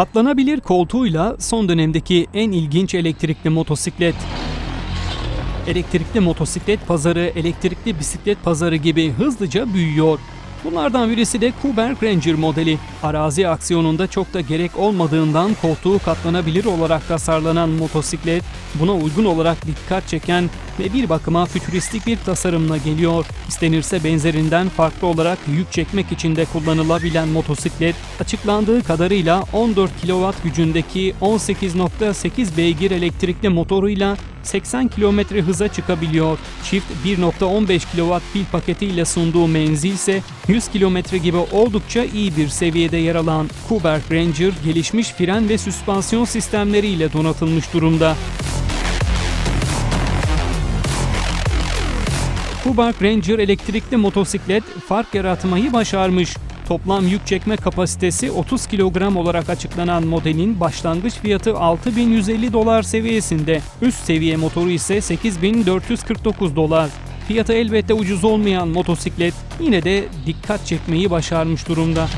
Katlanabilir koltuğuyla son dönemdeki en ilginç elektrikli motosiklet. Elektrikli motosiklet pazarı, elektrikli bisiklet pazarı gibi hızlıca büyüyor. Bunlardan birisi de Kuberg Ranger modeli. Arazi aksiyonunda çok da gerek olmadığından koltuğu katlanabilir olarak tasarlanan motosiklet, buna uygun olarak dikkat çeken ve bir bakıma fütüristik bir tasarımla geliyor. İstenirse benzerinden farklı olarak yük çekmek için de kullanılabilen motosiklet, açıklandığı kadarıyla 14 kW gücündeki 18.8 beygir elektrikli motoruyla 80 km hıza çıkabiliyor. Çift 1.15 kW pil paketiyle sunduğu menzil ise 100 km gibi oldukça iyi bir seviyede yer alan Kuberg Ranger gelişmiş fren ve süspansiyon sistemleriyle donatılmış durumda. Kuberg Ranger elektrikli motosiklet fark yaratmayı başarmış. Toplam yük çekme kapasitesi 30 kilogram olarak açıklanan modelin başlangıç fiyatı 6150 dolar seviyesinde. Üst seviye motoru ise 8449 dolar. Fiyatı elbette ucuz olmayan motosiklet yine de dikkat çekmeyi başarmış durumda.